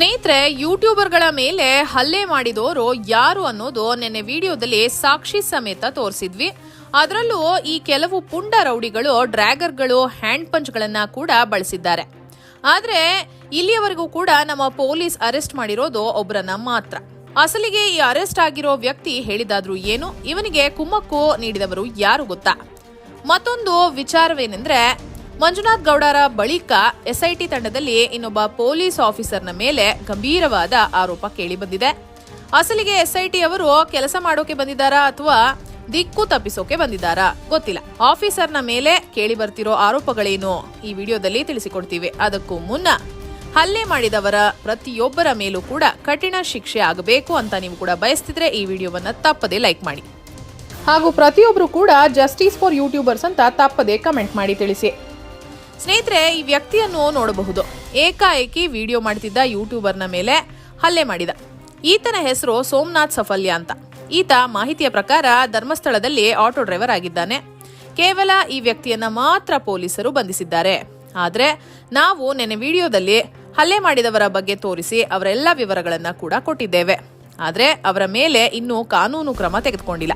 ಸ್ನೇಹಿತರೆ ಯೂಟ್ಯೂಬರ್ಗಳ ಮೇಲೆ ಹಲ್ಲೆ ಮಾಡಿದವರು ಯಾರು ಅನ್ನೋದು ನಿನ್ನೆ ವಿಡಿಯೋದಲ್ಲಿ ಸಾಕ್ಷಿ ಸಮೇತ ತೋರಿಸಿದ್ವಿ. ಅದರಲ್ಲೂ ಈ ಕೆಲವು ಪುಂಡ ರೌಡಿಗಳು, ಡ್ರ್ಯಾಗರ್ಗಳು, ಹ್ಯಾಂಡ್ ಪಂಚ್ಗಳನ್ನ ಕೂಡ ಬಳಸಿದ್ದಾರೆ. ಆದ್ರೆ, ಇಲ್ಲಿಯವರೆಗೂ ಕೂಡ ನಮ್ಮ ಪೊಲೀಸ್ ಅರೆಸ್ಟ್ ಮಾಡಿರೋದು ಒಬ್ಬರನ್ನ ಮಾತ್ರ. ಅಸಲಿಗೆ ಈ ಅರೆಸ್ಟ್ ಆಗಿರೋ ವ್ಯಕ್ತಿ ಹೇಳಿದಾದ್ರೂ ಏನು? ಇವನಿಗೆ ಕುಮ್ಮಕ್ಕು ನೀಡಿದವರು ಯಾರು ಗೊತ್ತಾ? ಮತ್ತೊಂದು ವಿಚಾರವೇನೆಂದ್ರೆ ಮಂಜುನಾಥ್ ಗೌಡರ ಬಳಿಕ ಎಸ್ಐಟಿ ತಂಡದಲ್ಲಿ ಇನ್ನೊಬ್ಬ ಪೊಲೀಸ್ ಆಫೀಸರ್ನ ಮೇಲೆ ಗಂಭೀರವಾದ ಆರೋಪ ಕೇಳಿಬಂದಿದೆ. ಅಸಲಿಗೆ ಎಸ್ಐಟಿ ಅವರು ಕೆಲಸ ಮಾಡೋಕೆ ಬಂದಿದ್ದಾರಾ ಅಥವಾ ದಿಕ್ಕು ತಪ್ಪಿಸೋಕೆ ಬಂದಿದ್ದಾರಾ ಗೊತ್ತಿಲ್ಲ. ಆಫೀಸರ್ನ ಮೇಲೆ ಕೇಳಿ ಬರ್ತಿರೋ ಆರೋಪಗಳೇನು ಈ ವಿಡಿಯೋದಲ್ಲಿ ತಿಳಿಸಿಕೊಡ್ತೀವಿ. ಅದಕ್ಕೂ ಮುನ್ನ ಹಲ್ಲೆ ಮಾಡಿದವರ ಪ್ರತಿಯೊಬ್ಬರ ಮೇಲೂ ಕೂಡ ಕಠಿಣ ಶಿಕ್ಷೆ ಆಗಬೇಕು ಅಂತ ನೀವು ಕೂಡ ಬಯಸ್ತಿದ್ರೆ ಈ ವಿಡಿಯೋವನ್ನ ತಪ್ಪದೇ ಲೈಕ್ ಮಾಡಿ. ಹಾಗೂ ಪ್ರತಿಯೊಬ್ಬರು ಕೂಡ ಜಸ್ಟಿಸ್ ಫಾರ್ ಯೂಟ್ಯೂಬರ್ಸ್ ಅಂತ ತಪ್ಪದೇ ಕಮೆಂಟ್ ಮಾಡಿ ತಿಳಿಸಿ. ಸ್ನೇಹಿತರೆ, ಈ ವ್ಯಕ್ತಿಯನ್ನು ನೋಡಬಹುದು. ಏಕಾಏಕಿ ವಿಡಿಯೋ ಮಾಡ್ತಿದ್ದ ಯೂಟ್ಯೂಬರ್ನ ಮೇಲೆ ಹಲ್ಲೆ ಮಾಡಿದ. ಈತನ ಹೆಸರು ಸೋಮನಾಥ್ ಸಫಲ್ಯ ಅಂತ. ಈತ ಮಾಹಿತಿಯ ಪ್ರಕಾರ ಧರ್ಮಸ್ಥಳದಲ್ಲಿ ಆಟೋ ಡ್ರೈವರ್ ಆಗಿದ್ದಾನೆ. ಕೇವಲ ಈ ವ್ಯಕ್ತಿಯನ್ನ ಮಾತ್ರ ಪೊಲೀಸರು ಬಂಧಿಸಿದ್ದಾರೆ. ಆದರೆ, ನಾವು ನೆನೆ ವಿಡಿಯೋದಲ್ಲಿ ಹಲ್ಲೆ ಮಾಡಿದವರ ಬಗ್ಗೆ ತೋರಿಸಿ ಅವರೆಲ್ಲ ವಿವರಗಳನ್ನ ಕೂಡ ಕೊಟ್ಟಿದ್ದೇವೆ. ಆದರೆ, ಅವರ ಮೇಲೆ ಇನ್ನೂ ಕಾನೂನು ಕ್ರಮ ತೆಗೆದುಕೊಂಡಿಲ್ಲ.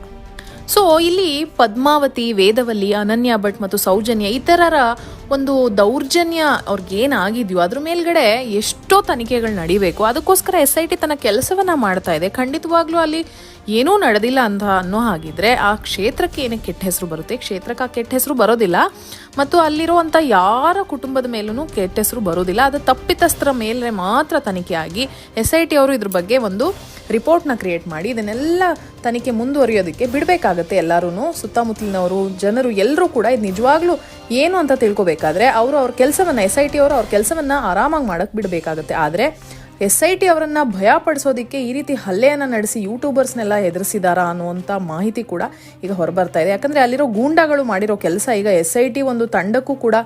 ಸೊ, ಇಲ್ಲಿ ಪದ್ಮಾವತಿ, ವೇದವಲ್ಲಿ, ಅನನ್ಯ ಭಟ್ ಮತ್ತು ಸೌಜನ್ಯ ಇತರರ ಒಂದು ದೌರ್ಜನ್ಯ ಅವ್ರಿಗೇನಾಗಿದ್ಯೋ ಅದ್ರ ಮೇಲ್ಗಡೆ ಎಷ್ಟೋ ತನಿಖೆಗಳು ನಡಿಬೇಕು. ಅದಕ್ಕೋಸ್ಕರ ಎಸ್ ಐ ಟಿ ತನ್ನ ಕೆಲಸವನ್ನ ಮಾಡ್ತಾ ಇದೆ. ಖಂಡಿತವಾಗ್ಲೂ ಅಲ್ಲಿ ಏನೂ ನಡೆದಿಲ್ಲ ಅಂತ ಅನ್ನೋ ಹಾಗಿದ್ರೆ ಆ ಕ್ಷೇತ್ರಕ್ಕೆ ಏನಕ್ಕೆ ಕೆಟ್ಟ ಹೆಸರು ಬರುತ್ತೆ? ಕ್ಷೇತ್ರಕ್ಕೆ ಆ ಕೆಟ್ಟ ಹೆಸರು ಬರೋದಿಲ್ಲ. ಮತ್ತು ಅಲ್ಲಿರುವಂಥ ಯಾರ ಕುಟುಂಬದ ಮೇಲೂ ಕೆಟ್ಟ ಹೆಸರು ಬರೋದಿಲ್ಲ. ಅದು ತಪ್ಪಿತಸ್ಥರ ಮೇಲೆ ಮಾತ್ರ ತನಿಖೆ ಆಗಿ ಎಸ್ ಐ ಟಿ ಅವರು ಇದ್ರ ಬಗ್ಗೆ ಒಂದು ರಿಪೋರ್ಟ್ನ ಕ್ರಿಯೇಟ್ ಮಾಡಿ, ಇದನ್ನೆಲ್ಲ ತನಿಖೆ ಮುಂದುವರಿಯೋದಕ್ಕೆ ಬಿಡಬೇಕಾಗತ್ತೆ ಎಲ್ಲರೂ ಸುತ್ತಮುತ್ತಲಿನವರು, ಜನರು, ಎಲ್ಲರೂ ಕೂಡ ಇದು ನಿಜವಾಗ್ಲೂ ಏನು ಅಂತ ತಿಳ್ಕೊಬೇಕಾದ್ರೆ ಅವರು ಅವ್ರ ಕೆಲಸವನ್ನ ಎಸ್ ಐ ಟಿ ಅವರು ಅವ್ರ ಕೆಲಸವನ್ನ ಆರಾಮಾಗಿ ಮಾಡಕ್ಕೆ ಬಿಡಬೇಕಾಗತ್ತೆ. ಆದರೆ ಎಸ್ ಐ ಟಿ ಅವರನ್ನ ಭಯಪಡಿಸೋದಕ್ಕೆ ಈ ರೀತಿ ಹಲ್ಲೆಯನ್ನು ನಡೆಸಿ ಯೂಟ್ಯೂಬರ್ಸ್ನೆಲ್ಲ ಎದುರಿಸಿದಾರಾ ಅನ್ನುವಂಥ ಮಾಹಿತಿ ಕೂಡ ಈಗ ಹೊರಬರ್ತಾ ಇದೆ. ಯಾಕಂದರೆ ಅಲ್ಲಿರೋ ಗೂಂಡಾಗಳು ಮಾಡಿರೋ ಕೆಲಸ ಈಗ ಎಸ್ ಐ ಟಿ ಒಂದು ತಂಡಕ್ಕೂ ಕೂಡ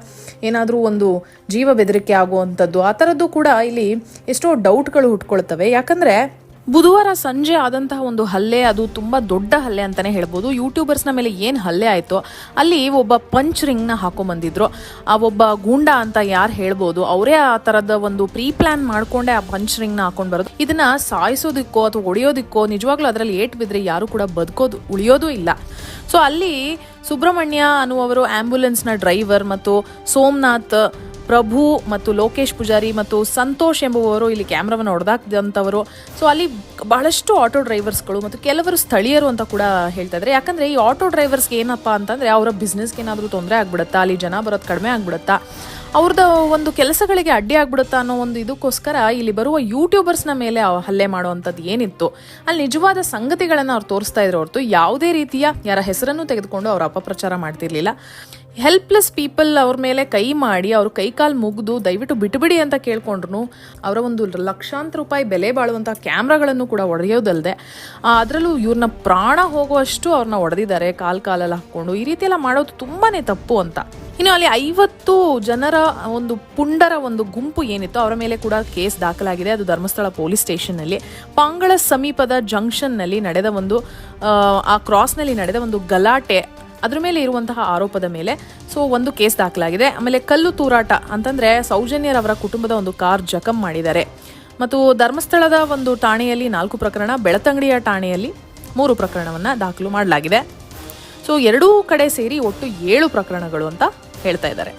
ಏನಾದರೂ ಒಂದು ಜೀವ ಬೆದರಿಕೆ ಆಗುವಂಥದ್ದು ಆ ಥರದ್ದು ಕೂಡ ಇಲ್ಲಿ ಎಷ್ಟೋ ಡೌಟ್ಗಳು ಹುಟ್ಕೊಳ್ತವೆ. ಯಾಕಂದರೆ ಬುಧವಾರ ಸಂಜೆ ಆದಂತಹ ಒಂದು ಹಲ್ಲೆ, ಅದು ತುಂಬಾ ದೊಡ್ಡ ಹಲ್ಲೆ ಅಂತಾನೆ ಹೇಳ್ಬೋದು. ಯೂಟ್ಯೂಬರ್ಸ್ನ ಮೇಲೆ ಏನು ಹಲ್ಲೆ ಆಯಿತು, ಅಲ್ಲಿ ಒಬ್ಬ ಪಂಚ್ ರಿಂಗ್ನ ಹಾಕೊಂಬಂದಿದ್ರು. ಆ ಒಬ್ಬ ಗೂಂಡ ಅಂತ ಯಾರು ಹೇಳ್ಬೋದು, ಅವರೇ ಆ ಥರದ ಒಂದು ಪ್ರೀ ಪ್ಲಾನ್ ಮಾಡ್ಕೊಂಡೆ ಆ ಪಂಚ್ ರಿಂಗ್ನ ಹಾಕೊಂಡು ಬರೋದು. ಇದನ್ನ ಸಾಯಿಸೋದಿಕ್ಕೋ ಅಥವಾ ಹೊಡೆಯೋದಕ್ಕೋ, ನಿಜವಾಗ್ಲೂ ಅದರಲ್ಲಿ ಏಟ್ ಬಿದ್ದರೆ ಯಾರು ಕೂಡ ಬದುಕೋದು, ಉಳಿಯೋದು ಇಲ್ಲ. ಸೊ ಅಲ್ಲಿ ಸುಬ್ರಹ್ಮಣ್ಯ ಅನ್ನುವರು ಆ್ಯಂಬುಲೆನ್ಸ್ನ ಡ್ರೈವರ್ ಮತ್ತು ಸೋಮನಾಥ್ ಪ್ರಭು ಮತ್ತು ಲೋಕೇಶ್ ಪೂಜಾರಿ ಮತ್ತು ಸಂತೋಷ್ ಎಂಬುವವರು ಇಲ್ಲಿ ಕ್ಯಾಮ್ರಾವನ್ನು ಹೊಡೆದಾಕಿದಂಥವರು. ಸೊ ಅಲ್ಲಿ ಬಹಳಷ್ಟು ಆಟೋ ಡ್ರೈವರ್ಸ್ಗಳು ಮತ್ತು ಕೆಲವರು ಸ್ಥಳೀಯರು ಅಂತ ಕೂಡ ಹೇಳ್ತಾ ಇದ್ದಾರೆ. ಯಾಕಂದರೆ ಈ ಆಟೋ ಡ್ರೈವರ್ಸ್ಗೆ ಏನಪ್ಪ ಅಂತಂದರೆ ಅವರ ಬಿಸ್ನೆಸ್ಗೆ ಏನಾದರೂ ತೊಂದರೆ ಆಗ್ಬಿಡುತ್ತಾ, ಅಲ್ಲಿ ಜನ ಬರೋದು ಕಡಿಮೆ ಆಗ್ಬಿಡುತ್ತಾ ಅವ್ರದ್ದು ಒಂದು ಕೆಲಸಗಳಿಗೆ ಅಡ್ಡಿ ಆಗ್ಬಿಡುತ್ತಾ ಅನ್ನೋ ಒಂದು ಇದಕ್ಕೋಸ್ಕರ ಇಲ್ಲಿ ಬರುವ ಯೂಟ್ಯೂಬರ್ಸ್ನ ಮೇಲೆ ಹಲ್ಲೆ ಮಾಡುವಂಥದ್ದು ಏನಿತ್ತು. ಅಲ್ಲಿ ನಿಜವಾದ ಸಂಗತಿಗಳನ್ನು ಅವ್ರು ತೋರಿಸ್ತಾ ಇದ್ರು ಹೊರತು ಯಾವುದೇ ರೀತಿಯ ಯಾರ ಹೆಸರನ್ನು ತೆಗೆದುಕೊಂಡು ಅವರು ಅಪಪ್ರಚಾರ ಮಾಡ್ತಿರ್ಲಿಲ್ಲ. ಹೆಲ್ಪ್ಲೆಸ್ ಪೀಪಲ್ ಅವ್ರ ಮೇಲೆ ಕೈ ಮಾಡಿ ಅವ್ರ ಕೈ ಕಾಲು ಮುಗಿದು ದಯವಿಟ್ಟು ಬಿಟ್ಟುಬಿಡಿ ಅಂತ ಕೇಳ್ಕೊಂಡ್ರು ಅವರ ಒಂದು ಲಕ್ಷಾಂತರ ರೂಪಾಯಿ ಬೆಲೆ ಬಾಳುವಂಥ ಕ್ಯಾಮ್ರಾಗಳನ್ನು ಕೂಡ ಒಡೆಯೋದಲ್ಲದೆ ಅದರಲ್ಲೂ ಇವ್ರನ್ನ ಪ್ರಾಣ ಹೋಗುವಷ್ಟು ಅವ್ರನ್ನ ಒಡೆದಿದ್ದಾರೆ ಕಾಲು ಕಾಲಲ್ಲಿ ಹಾಕ್ಕೊಂಡು. ಈ ರೀತಿ ಎಲ್ಲ ಮಾಡೋದು ತುಂಬಾ ತಪ್ಪು ಅಂತ. ಇನ್ನು ಅಲ್ಲಿ ಐವತ್ತು ಜನರ ಒಂದು ಪುಂಡರ ಒಂದು ಗುಂಪು ಏನಿತ್ತು ಅವರ ಮೇಲೆ ಕೂಡ ಕೇಸ್ ದಾಖಲಾಗಿದೆ. ಅದು ಧರ್ಮಸ್ಥಳ ಪೊಲೀಸ್ ಸ್ಟೇಷನ್ನಲ್ಲಿ ಪಾಂಗಳ ಸಮೀಪದ ಜಂಕ್ಷನ್ನಲ್ಲಿ ನಡೆದ ಒಂದು ಆ, ಕ್ರಾಸ್ನಲ್ಲಿ ನಡೆದ ಒಂದು ಗಲಾಟೆ ಅದ್ರ ಮೇಲೆ ಇರುವಂತಹ ಆರೋಪದ ಮೇಲೆ ಸೊ ಒಂದು ಕೇಸ್ ದಾಖಲಾಗಿದೆ. ಆಮೇಲೆ ಕಲ್ಲು ತೂರಾಟ ಅಂತಂದ್ರೆ ಸೌಜನ್ಯರವರ ಕುಟುಂಬದ ಒಂದು ಕಾರ್ ಜಖಂ ಮಾಡಿದ್ದಾರೆ. ಮತ್ತು ಧರ್ಮಸ್ಥಳದ ಒಂದು ಠಾಣೆಯಲ್ಲಿ ನಾಲ್ಕು ಪ್ರಕರಣ, ಬೆಳತಂಗಡಿಯ ಠಾಣೆಯಲ್ಲಿ ಮೂರು ಪ್ರಕರಣವನ್ನ ದಾಖಲು ಮಾಡಲಾಗಿದೆ. ಸೊ ಎರಡೂ ಕಡೆ ಸೇರಿ ಒಟ್ಟು ಏಳು ಪ್ರಕರಣಗಳು ಅಂತ ಹೇಳ್ತಾ ಇದ್ದಾರೆ.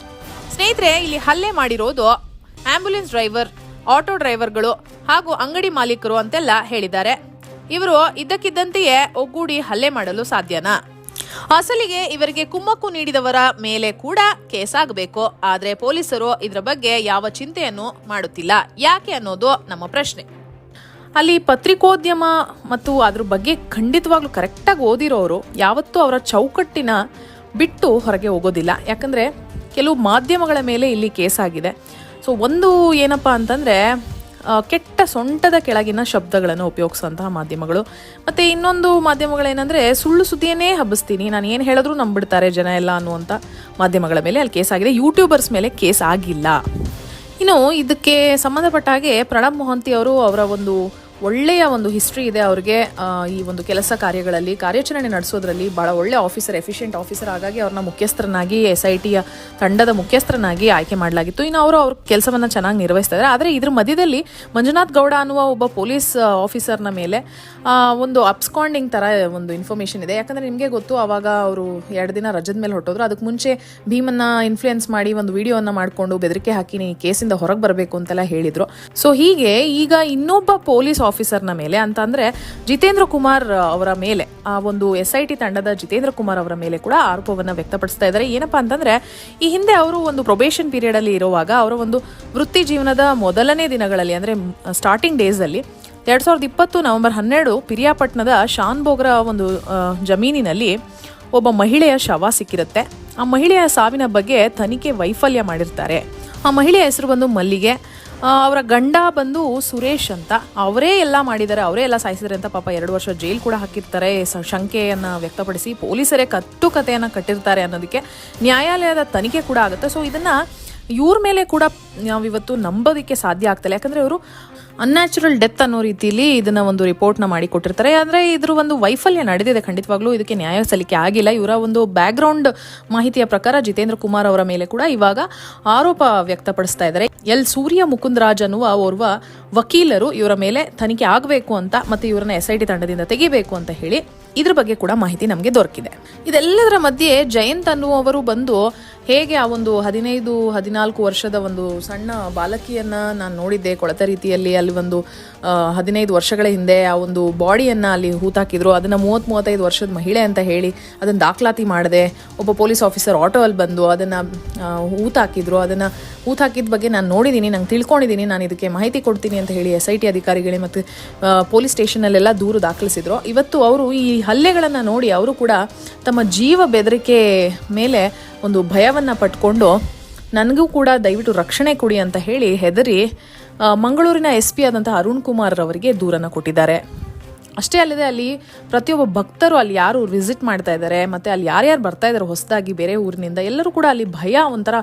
ಸ್ನೇಹಿತರೆ, ಇಲ್ಲಿ ಹಲ್ಲೆ ಮಾಡಿರೋದು ಆಂಬ್ಯುಲೆನ್ಸ್ ಡ್ರೈವರ್, ಆಟೋ ಡ್ರೈವರ್ಗಳು ಹಾಗೂ ಅಂಗಡಿ ಮಾಲೀಕರು ಅಂತೆಲ್ಲ ಹೇಳಿದ್ದಾರೆ. ಇವರು ಇದ್ದಕ್ಕಿದ್ದಂತೆಯೇ ಒಗ್ಗೂಡಿ ಹಲ್ಲೆ ಮಾಡಲು ಸಾಧ್ಯನಾ? ಅಸಲಿಗೆ ಇವರಿಗೆ ಕುಮ್ಮಕ್ಕು ನೀಡಿದವರ ಮೇಲೆ ಕೂಡ ಕೇಸ್ ಆಗಬೇಕು ಆದ್ರೆ ಪೊಲೀಸರು ಇದರ ಬಗ್ಗೆ ಯಾವ ಚಿಂತೆಯನ್ನು ಮಾಡುತ್ತಿಲ್ಲ. ಯಾಕೆ ಅನ್ನೋದು ನಮ್ಮ ಪ್ರಶ್ನೆ. ಅಲ್ಲಿ ಪತ್ರಿಕೋದ್ಯಮ ಮತ್ತು ಅದ್ರ ಬಗ್ಗೆ ಖಂಡಿತವಾಗ್ಲೂ ಕರೆಕ್ಟಾಗಿ ಓದಿರೋರು ಯಾವತ್ತೂ ಅವರ ಚೌಕಟ್ಟಿನ ಬಿಟ್ಟು ಹೊರಗೆ ಹೋಗೋದಿಲ್ಲ. ಯಾಕಂದರೆ ಕೆಲವು ಮಾಧ್ಯಮಗಳ ಮೇಲೆ ಇಲ್ಲಿ ಕೇಸ್ ಆಗಿದೆ ಸೊ ಒಂದು ಏನಪ್ಪ ಅಂತಂದರೆ ಕೆಟ್ಟ ಸೊಂಟದ ಕೆಳಗಿನ ಶಬ್ದಗಳನ್ನು ಉಪಯೋಗಿಸುವಂತಹ ಮಾಧ್ಯಮಗಳು. ಮತ್ತು ಇನ್ನೊಂದು ಮಾಧ್ಯಮಗಳೇನೆಂದರೆ, ಸುಳ್ಳು ಸುದ್ದಿಯನ್ನೇ ಹಬ್ಬಿಸ್ತೀನಿ, ನಾನು ಏನು ಹೇಳಿದ್ರು ನಂಬಿಡ್ತಾರೆ ಜನ ಎಲ್ಲ ಅನ್ನುವಂಥ ಮಾಧ್ಯಮಗಳ ಮೇಲೆ. ಅಲ್ಲಿ ಕೇಸ್ ಆಗಿದೆ. ಯೂಟ್ಯೂಬರ್ಸ್ ಮೇಲೆ ಕೇಸ್ ಆಗಿಲ್ಲ. ಇನ್ನು ಇದಕ್ಕೆ ಸಂಬಂಧಪಟ್ಟ ಹಾಗೆ ಪ್ರಣಬ್ ಮೊಹಂತಿ ಅವರು ಅವರ ಒಂದು ಒಳ್ಳೆಯ ಒಂದು ಹಿಸ್ಟ್ರಿ ಇದೆ ಅವ್ರಿಗೆ ಈ ಒಂದು ಕೆಲಸ ಕಾರ್ಯಗಳಲ್ಲಿ, ಕಾರ್ಯಾಚರಣೆ ನಡೆಸೋದ್ರಲ್ಲಿ ಭಾಳ ಒಳ್ಳೆ ಆಫೀಸರ್ ಎಫಿಷಿಯೆಂಟ್ ಆಫೀಸರ್ ಹಾಗಾಗಿ ಅವ್ರನ್ನ ಮುಖ್ಯಸ್ಥರನ್ನಾಗಿ ಎಸ್ ಐ ಟಿಯ ತಂಡದ ಮುಖ್ಯಸ್ಥರನ್ನಾಗಿ ಆಯ್ಕೆ ಮಾಡಲಾಗಿತ್ತು. ಇನ್ನು ಅವರು ಅವ್ರ ಕೆಲಸವನ್ನು ಚೆನ್ನಾಗಿ ನಿರ್ವಹಿಸ್ತಾ ಇದ್ದಾರೆ. ಆದರೆ ಇದ್ರ ಮಧ್ಯದಲ್ಲಿ ಮಂಜುನಾಥ್ ಗೌಡ ಅನ್ನುವ ಒಬ್ಬ ಪೊಲೀಸ್ ಆಫೀಸರ್ನ ಮೇಲೆ ಒಂದು ಅಪ್ಸ್ಕಾಂಡಿಂಗ್ ಥರ ಒಂದು ಇನ್ಫಾರ್ಮೇಷನ್ ಇದೆ. ಯಾಕಂದರೆ ನಿಮಗೆ ಗೊತ್ತು ಆವಾಗ ಅವರು ಎರಡು ದಿನ ರಜದ ಮೇಲೆ ಹೊರಟೋದ್ರು. ಅದಕ್ಕೆ ಮುಂಚೆ ಭೀಮನ್ನ ಇನ್ಫ್ಲುಯೆನ್ಸ್ ಮಾಡಿ ಒಂದು ವಿಡಿಯೋವನ್ನು ಮಾಡಿಕೊಂಡು ಬೆದರಿಕೆ ಹಾಕಿ ಕೇಸಿಂದ ಹೊರಗೆ ಬರಬೇಕು ಅಂತೆಲ್ಲ ಹೇಳಿದ್ರು. ಸೊ ಹೀಗೆ ಈಗ ಇನ್ನೊಬ್ಬ ಪೊಲೀಸ್ ಆಫೀಸರ್ನ ಮೇಲೆ ಅಂತ ಅಂದರೆ ಜಿತೇಂದ್ರ ಕುಮಾರ್ ಅವರ ಮೇಲೆ, ಆ ಒಂದು ಎಸ್ ಐ ಟಿ ತಂಡದ ಜಿತೇಂದ್ರ ಕುಮಾರ್ ಅವರ ಮೇಲೆ ಕೂಡ ಆರೋಪವನ್ನು ವ್ಯಕ್ತಪಡಿಸ್ತಾ ಇದ್ದಾರೆ. ಏನಪ್ಪಾ ಅಂತಂದ್ರೆ, ಈ ಹಿಂದೆ ಅವರು ಒಂದು ಪ್ರೊಬೇಷನ್ ಪೀರಿಯಡಲ್ಲಿ ಇರುವಾಗ ಅವರ ಒಂದು ವೃತ್ತಿ ಜೀವನದ ಮೊದಲನೇ ದಿನಗಳಲ್ಲಿ, ಅಂದ್ರೆ ಸ್ಟಾರ್ಟಿಂಗ್ ಡೇಸ್ ಅಲ್ಲಿ, ಎರಡ್ ಸಾವಿರದ ಇಪ್ಪತ್ತು ನವೆಂಬರ್ ಹನ್ನೆರಡು ಪಿರಿಯಾಪಟ್ಟಣದ ಶಾನ್ ಬೋಗ್ರ ಒಂದು ಜಮೀನಿನಲ್ಲಿ ಒಬ್ಬ ಮಹಿಳೆಯ ಶವ ಸಿಕ್ಕಿರುತ್ತೆ. ಆ ಮಹಿಳೆಯ ಸಾವಿನ ಬಗ್ಗೆ ತನಿಖೆ ವೈಫಲ್ಯ ಮಾಡಿರ್ತಾರೆ. ಆ ಮಹಿಳೆಯ ಹೆಸರು ಬಂದು ಮಲ್ಲಿಗೆ. ಅವರ ಗಂಡ ಬಂದು ಸುರೇಶ್ ಅಂತ. ಅವರೇ ಎಲ್ಲ ಮಾಡಿದ್ದಾರೆ, ಅವರೇ ಎಲ್ಲ ಸಾಯಿಸಿದ್ದಾರೆ ಅಂತ ಪಾಪ ಎರಡು ವರ್ಷ ಜೈಲ್ ಕೂಡ ಹಾಕಿರ್ತಾರೆ. ಶಂಕೆಯನ್ನು ವ್ಯಕ್ತಪಡಿಸಿ ಪೊಲೀಸರೇ ಕಟ್ಟು ಕಥೆಯನ್ನ ಕಟ್ಟಿರ್ತಾರೆ ಅನ್ನೋದಕ್ಕೆ ನ್ಯಾಯಾಲಯದ ತನಿಖೆ ಕೂಡ ಆಗುತ್ತೆ. ಸೊ ಇದನ್ನು ಇವ್ರ ಮೇಲೆ ಕೂಡ ನಾವಿವತ್ತು ನಂಬೋದಕ್ಕೆ ಸಾಧ್ಯ ಆಗ್ತಿಲ್ಲ ಯಾಕಂದರೆ ಇವರು ಅನ್ಯಾಚುರಲ್ ಡೆತ್ ಅನ್ನೋ ರೀತಿಯಲ್ಲಿ ಇದನ್ನ ಒಂದು ರಿಪೋರ್ಟ್ನ ಮಾಡಿಕೊಟ್ಟಿರ್ತಾರೆ ಆದರೆ ಇದ್ರ ಒಂದು ವೈಫಲ್ಯ ನಡೆದಿದೆ. ಖಂಡಿತವಾಗ್ಲೂ ಇದಕ್ಕೆ ನ್ಯಾಯ ಸಲ್ಲಿಕೆ ಆಗಿಲ್ಲ. ಇವರ ಒಂದು ಬ್ಯಾಕ್ಗ್ರೌಂಡ್ ಮಾಹಿತಿಯ ಪ್ರಕಾರ ಜಿತೇಂದ್ರ ಕುಮಾರ್ ಅವರ ಮೇಲೆ ಕೂಡ ಇವಾಗ ಆರೋಪ ವ್ಯಕ್ತಪಡಿಸ್ತಾ ಇದ್ದಾರೆ. ಎಲ್ ಸೂರ್ಯ ಮುಕುಂದರಾಜ್ ಅನ್ನುವ ಓರ್ವ ವಕೀಲರು ಇವರ ಮೇಲೆ ತನಿಖೆ ಆಗಬೇಕು ಅಂತ ಮತ್ತೆ ಇವರನ್ನ ಎಸ್ ತಂಡದಿಂದ ತೆಗಿಬೇಕು ಅಂತ ಹೇಳಿ ಇದ್ರ ಬಗ್ಗೆ ಕೂಡ ಮಾಹಿತಿ ನಮಗೆ ದೊರಕಿದೆ. ಇದೆಲ್ಲದರ ಮಧ್ಯೆ ಜಯಂತ್ ಅನ್ನುವವರು ಬಂದು ಹೇಗೆ ಆ ಒಂದು ಹದಿನೈದು, ಹದಿನಾಲ್ಕು ವರ್ಷದ ಒಂದು ಸಣ್ಣ ಬಾಲಕಿಯನ್ನ ನಾನು ನೋಡಿದ್ದೆ, ಕೊಳತ ರೀತಿಯಲ್ಲಿ ಅಲ್ಲಿ ಒಂದು ಹದಿನೈದು ವರ್ಷಗಳ ಹಿಂದೆ ಆ ಒಂದು ಬಾಡಿಯನ್ನ ಅಲ್ಲಿ ಹೂತಾಕಿದ್ರು. ಅದನ್ನ ಮೂವತ್ತ್ ಮೂವತ್ತೈದು ವರ್ಷದ ಮಹಿಳೆ ಅಂತ ಹೇಳಿ ಅದನ್ನ ದಾಖಲಾತಿ ಮಾಡಿದೆ. ಒಬ್ಬ ಪೊಲೀಸ್ ಆಫೀಸರ್ ಆಟೋ ಅಲ್ಲಿ ಬಂದು ಅದನ್ನ ಹೂತಾಕಿದ್ರು. ಅದನ್ನ ಹೂತಾಕಿದ ಬಗ್ಗೆ ನಾನು ನೋಡಿದ್ದೀನಿ ನಂಗೆ ತಿಳ್ಕೊಂಡಿದ್ದೀನಿ ನಾನು ಇದಕ್ಕೆ ಮಾಹಿತಿ ಕೊಡ್ತೀನಿ ಅಂತ ಹೇಳಿ ಎಸ್ ಐ ಟಿ ಅಧಿಕಾರಿಗಳಿಗೆ ಮತ್ತು ಪೊಲೀಸ್ ಸ್ಟೇಷನಲ್ಲೆಲ್ಲ ದೂರು ದಾಖಲಿಸಿದ್ರು. ಇವತ್ತು ಅವರು ಈ ಹಲ್ಲೆಗಳನ್ನು ನೋಡಿ ಅವರು ಕೂಡ ತಮ್ಮ ಜೀವ ಬೆದರಿಕೆ ಮೇಲೆ ಒಂದು ಭಯವನ್ನು ಪಟ್ಕೊಂಡು ನನಗೂ ಕೂಡ ದಯವಿಟ್ಟು ರಕ್ಷಣೆ ಕೊಡಿ ಅಂತ ಹೇಳಿ ಹೆದರಿ ಮಂಗಳೂರಿನ ಎಸ್ ಪಿ ಆದಂತಹ ಅರುಣ್ ಕುಮಾರ್ ಅವರಿಗೆ ದೂರನ್ನು ಕೊಟ್ಟಿದ್ದಾರೆ. ಅಷ್ಟೇ ಅಲ್ಲದೆ ಅಲ್ಲಿ ಪ್ರತಿಯೊಬ್ಬ ಭಕ್ತರು ಅಲ್ಲಿ ಯಾರು ವಿಸಿಟ್ ಮಾಡ್ತಾ ಇದ್ದಾರೆ, ಮತ್ತೆ ಅಲ್ಲಿ ಯಾರ್ಯಾರು ಬರ್ತಾ ಇದ್ದಾರೆ ಹೊಸದಾಗಿ ಬೇರೆ ಊರಿನಿಂದ, ಎಲ್ಲರೂ ಕೂಡ ಅಲ್ಲಿ ಭಯ, ಒಂಥರ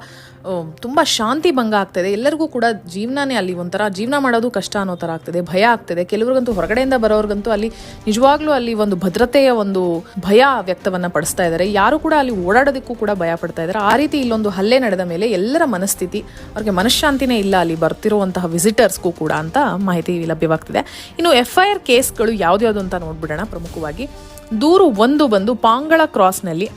ತುಂಬ ಶಾಂತಿ ಭಂಗ ಆಗ್ತದೆ. ಎಲ್ಲರಿಗೂ ಕೂಡ ಜೀವನನೇ ಅಲ್ಲಿ ಒಂಥರ, ಜೀವನ ಮಾಡೋದು ಕಷ್ಟ ಅನ್ನೋ ಥರ ಆಗ್ತದೆ, ಭಯ ಆಗ್ತದೆ. ಕೆಲವ್ರಿಗಂತೂ ಹೊರಗಡೆಯಿಂದ ಬರೋರ್ಗಂತೂ ಅಲ್ಲಿ ನಿಜವಾಗ್ಲೂ ಅಲ್ಲಿ ಒಂದು ಭದ್ರತೆಯ ಒಂದು ಭಯ ವ್ಯಕ್ತವನ್ನು ಪಡಿಸ್ತಾ ಇದ್ದಾರೆ. ಯಾರು ಕೂಡ ಅಲ್ಲಿ ಓಡಾಡೋದಕ್ಕೂ ಕೂಡ ಭಯ ಪಡ್ತಾ ಇದ್ದಾರೆ. ಆ ರೀತಿ ಇಲ್ಲೊಂದು ಹಲ್ಲೆ ನಡೆದ ಮೇಲೆ ಎಲ್ಲರ ಮನಸ್ಥಿತಿ, ಅವ್ರಿಗೆ ಮನಃಶಾಂತಿನೇ ಇಲ್ಲ ಅಲ್ಲಿ ಬರ್ತಿರುವಂತಹ ವಿಸಿಟರ್ಸ್ಗೂ ಕೂಡ ಅಂತ ಮಾಹಿತಿ ಲಭ್ಯವಾಗ್ತಿದೆ. ಇನ್ನು ಎಫ್ ಐ ಆರ್ ಕೇಸ್ಗಳು ಯಾವ್ದ್ಯಾವ್ದು ಅಂತ ನೋಡ್ಬಿಡೋಣ ಪ್ರಮುಖವಾಗಿ. ದೂರು ಒಂದು ಬಂದು ಪಾಂಗಳ ಕ್ರಾಸ್ನಲ್ಲಿ.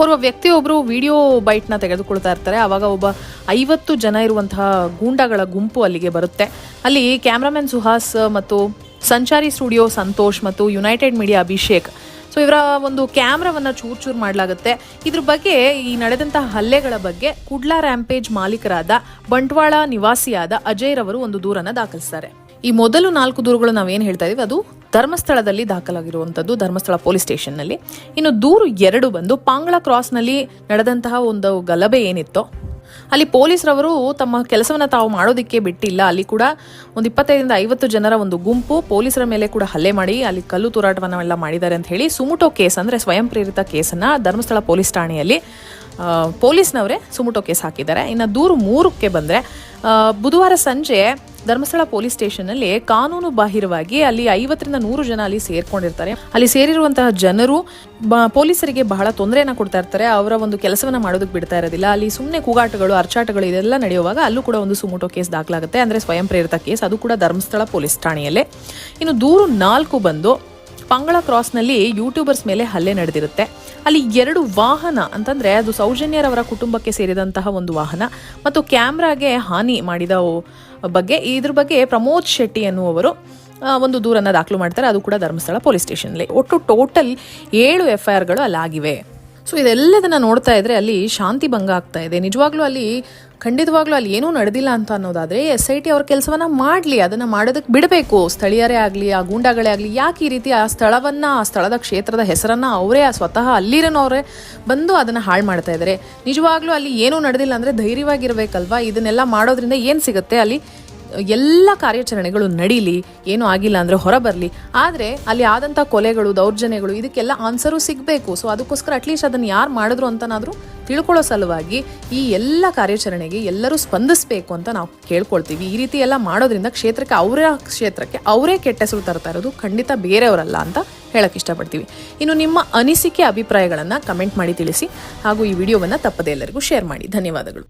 ಓರ್ವ ವ್ಯಕ್ತಿಯೊಬ್ಬರು ವಿಡಿಯೋ ಬೈಟ್ನ ತೆಗೆದುಕೊಳ್ತಾ ಇರ್ತಾರೆ. ಆವಾಗ ಒಬ್ಬ ಐವತ್ತು ಜನ ಇರುವಂತಹ ಗೂಂಡಾಗಳ ಗುಂಪು ಅಲ್ಲಿಗೆ ಬರುತ್ತೆ. ಅಲ್ಲಿ ಕ್ಯಾಮ್ರಾಮನ್ ಸುಹಾಸ್ ಮತ್ತು ಸಂಚಾರಿ ಸ್ಟುಡಿಯೋ ಸಂತೋಷ್ ಮತ್ತು ಯುನೈಟೆಡ್ ಮೀಡಿಯಾ ಅಭಿಷೇಕ್. ಸೊ ಇವರ ಒಂದು ಕ್ಯಾಮ್ರಾವನ್ನ ಚೂರ್ ಚೂರ್ ಮಾಡಲಾಗುತ್ತೆ. ಇದ್ರ ಬಗ್ಗೆ ಈ ನಡೆದಂತಹ ಹಲ್ಲೆಗಳ ಬಗ್ಗೆ ಕುಡ್ಲಾ ರ್ಯಾಂಪೇಜ್ ಮಾಲೀಕರಾದ ಬಂಟ್ವಾಳ ನಿವಾಸಿಯಾದ ಅಜಯ್ ರವರು ಒಂದು ದೂರನ್ನ ದಾಖಲಿಸ್ತಾರೆ. ಈ ಮೊದಲು ನಾಲ್ಕು ದೂರುಗಳು ನಾವೇನು ಹೇಳ್ತಾ ಇದೀವಿ? ಅದು ಧರ್ಮಸ್ಥಳದಲ್ಲಿ ದಾಖಲಾಗಿರುವಂಥದ್ದು ಧರ್ಮಸ್ಥಳ ಪೊಲೀಸ್ ಸ್ಟೇಷನ್ನಲ್ಲಿ. ಇನ್ನು ದೂರು ಎರಡು ಬಂದು ಪಾಂಗಳ ಕ್ರಾಸ್ನಲ್ಲಿ ನಡೆದಂತಹ ಒಂದು ಗಲಭೆ ಏನಿತ್ತೋ, ಅಲ್ಲಿ ಪೊಲೀಸರವರು ತಮ್ಮ ಕೆಲಸವನ್ನ ತಾವು ಮಾಡೋದಕ್ಕೆ ಬಿಟ್ಟಿಲ್ಲ. ಅಲ್ಲಿ ಕೂಡ ಒಂದು ಇಪ್ಪತ್ತೈದರಿಂದ ಐವತ್ತು ಜನರ ಒಂದು ಗುಂಪು ಪೊಲೀಸರ ಮೇಲೆ ಕೂಡ ಹಲ್ಲೆ ಮಾಡಿ, ಅಲ್ಲಿ ಕಲ್ಲು ತೂರಾಟವನ್ನೆಲ್ಲ ಮಾಡಿದ್ದಾರೆ ಅಂತ ಹೇಳಿ ಸುಮುಟೋ ಕೇಸ್ ಅಂದ್ರೆ ಸ್ವಯಂ ಪ್ರೇರಿತ ಕೇಸನ್ನ ಧರ್ಮಸ್ಥಳ ಪೊಲೀಸ್ ಠಾಣೆಯಲ್ಲಿ ಪೊಲೀಸ್ನವರೇ ಸುಮುಟೋ ಕೇಸ್ ಹಾಕಿದ್ದಾರೆ. ಇನ್ನು ದೂರು ಮೂರಕ್ಕೆ ಬಂದರೆ ಬುಧವಾರ ಸಂಜೆ ಧರ್ಮಸ್ಥಳ ಪೊಲೀಸ್ ಸ್ಟೇಷನ್ ಅಲ್ಲಿ ಕಾನೂನು ಬಾಹಿರವಾಗಿ ಅಲ್ಲಿ ಐವತ್ತರಿಂದ ನೂರು ಜನ ಅಲ್ಲಿ ಸೇರ್ಕೊಂಡಿರ್ತಾರೆ. ಅಲ್ಲಿ ಸೇರಿರುವಂತಹ ಜನರು ಪೊಲೀಸರಿಗೆ ಬಹಳ ತೊಂದರೆಯನ್ನ ಕೊಡ್ತಾ ಇರ್ತಾರೆ. ಅವರ ಒಂದು ಕೆಲಸವನ್ನ ಮಾಡೋದಕ್ಕೆ ಬಿಡ್ತಾ ಇರೋದಿಲ್ಲ. ಅಲ್ಲಿ ಸುಮ್ಮನೆ ಕೂಗಾಟಗಳು, ಅರ್ಚಾಟಗಳು ಇದೆಲ್ಲ ನಡೆಯುವಾಗ ಅಲ್ಲೂ ಕೂಡ ಒಂದು ಸುಮೋಟೋ ಕೇಸ್ ದಾಖಲಾಗುತ್ತೆ. ಅಂದ್ರೆ ಸ್ವಯಂ ಪ್ರೇರಿತ ಕೇಸ್. ಅದು ಕೂಡ ಧರ್ಮಸ್ಥಳ ಪೊಲೀಸ್ ಠಾಣೆಯಲ್ಲೇ. ಇನ್ನು ದೂರು ನಾಲ್ಕು ಬಂದು ಪಂಗಳ ಕ್ರಾಸ್ನಲ್ಲಿ ಯೂಟ್ಯೂಬರ್ಸ್ ಮೇಲೆ ಹಲ್ಲೆ ನಡೆದಿರುತ್ತೆ. ಅಲ್ಲಿ ಎರಡು ವಾಹನ ಅಂತಂದ್ರೆ ಅದು ಸೌಜನ್ಯರವರ ಕುಟುಂಬಕ್ಕೆ ಸೇರಿದಂತಹ ಒಂದು ವಾಹನ ಮತ್ತು ಕ್ಯಾಮ್ರಾಗೆ ಹಾನಿ ಮಾಡಿದ ಬಗ್ಗೆ, ಇದ್ರ ಬಗ್ಗೆ ಪ್ರಮೋದ್ ಶೆಟ್ಟಿ ಎನ್ನುವರು ಒಂದು ದೂರನ್ನ ದಾಖಲು ಮಾಡ್ತಾರೆ. ಅದು ಕೂಡ ಧರ್ಮಸ್ಥಳ ಪೊಲೀಸ್ ಸ್ಟೇಷನ್ಲಿ ಒಟ್ಟು ಟೋಟಲ್ ಏಳು ಎಫ್ ಐ ಆರ್ಗಳು ಅಲ್ಲಾಗಿವೆ. ಸೊ, ಇದೆಲ್ಲದನ್ನ ನೋಡ್ತಾ ಇದ್ರೆ ಅಲ್ಲಿ ಶಾಂತಿ ಭಂಗ ಆಗ್ತಾ ಇದೆ. ನಿಜವಾಗ್ಲೂ ಅಲ್ಲಿ ಖಂಡಿತವಾಗ್ಲೂ ಅಲ್ಲಿ ಏನೂ ನಡೆದಿಲ್ಲ ಅಂತ ಅನ್ನೋದಾದ್ರೆ ಎಸ್ ಐ ಟಿ ಅವ್ರ ಕೆಲಸವನ್ನ ಮಾಡಲಿ, ಅದನ್ನ ಮಾಡೋದಕ್ಕೆ ಬಿಡಬೇಕು. ಸ್ಥಳೀಯರೇ ಆಗಲಿ, ಆ ಗೂಂಡಾಗಳೇ ಆಗಲಿ, ಯಾಕೆ ಈ ರೀತಿ ಆ ಸ್ಥಳವನ್ನ, ಆ ಸ್ಥಳದ ಕ್ಷೇತ್ರದ ಹೆಸರನ್ನ ಅವರೇ, ಆ ಸ್ವತಃ ಅಲ್ಲಿರೋನವರೇ ಬಂದು ಅದನ್ನ ಹಾಳು ಮಾಡ್ತಾ ಇದ್ದಾರೆ ನಿಜವಾಗ್ಲೂ ಅಲ್ಲಿ ಏನೂ ನಡೆದಿಲ್ಲ ಅಂದ್ರೆ ಧೈರ್ಯವಾಗಿರಬೇಕಲ್ವಾ? ಇದನ್ನೆಲ್ಲ ಮಾಡೋದ್ರಿಂದ ಏನು ಸಿಗುತ್ತೆ ಅಲ್ಲಿ? ಎಲ್ಲ ಕಾರ್ಯಾಚರಣೆಗಳು ನಡೀಲಿ, ಏನೂ ಆಗಿಲ್ಲ ಅಂದರೆ ಹೊರ ಬರಲಿ ಆದರೆ ಅಲ್ಲಿ ಆದಂಥ ಕೊಲೆಗಳು, ದೌರ್ಜನ್ಯಗಳು, ಇದಕ್ಕೆಲ್ಲ ಆನ್ಸರು ಸಿಗಬೇಕು. ಸೊ ಅದಕ್ಕೋಸ್ಕರ ಅಟ್ಲೀಸ್ಟ್ ಅದನ್ನು ಯಾರು ಮಾಡಿದ್ರು ಅಂತನಾದರೂ ತಿಳ್ಕೊಳ್ಳೋ ಸಲುವಾಗಿ ಈ ಎಲ್ಲ ಕಾರ್ಯಾಚರಣೆಗೆ ಎಲ್ಲರೂ ಸ್ಪಂದಿಸಬೇಕು ಅಂತ ನಾವು ಕೇಳ್ಕೊಳ್ತೀವಿ. ಈ ರೀತಿ ಎಲ್ಲ ಮಾಡೋದ್ರಿಂದ ಕ್ಷೇತ್ರಕ್ಕೆ ಅವರ ಕ್ಷೇತ್ರಕ್ಕೆ ಅವರೇ ಕೆಟ್ಟ ಹೆಸರು ತರ್ತಾ ಇರೋದು ಖಂಡಿತ ಬೇರೆಯವರಲ್ಲ ಅಂತ ಹೇಳಕ್ ಇಷ್ಟಪಡ್ತೀವಿ. ಇನ್ನು ನಿಮ್ಮ ಅನಿಸಿಕೆ, ಅಭಿಪ್ರಾಯಗಳನ್ನು ಕಮೆಂಟ್ ಮಾಡಿ ತಿಳಿಸಿ ಹಾಗೂ ಈ ವಿಡಿಯೋವನ್ನು ತಪ್ಪದೆ ಎಲ್ಲರಿಗೂ ಶೇರ್ ಮಾಡಿ. ಧನ್ಯವಾದಗಳು.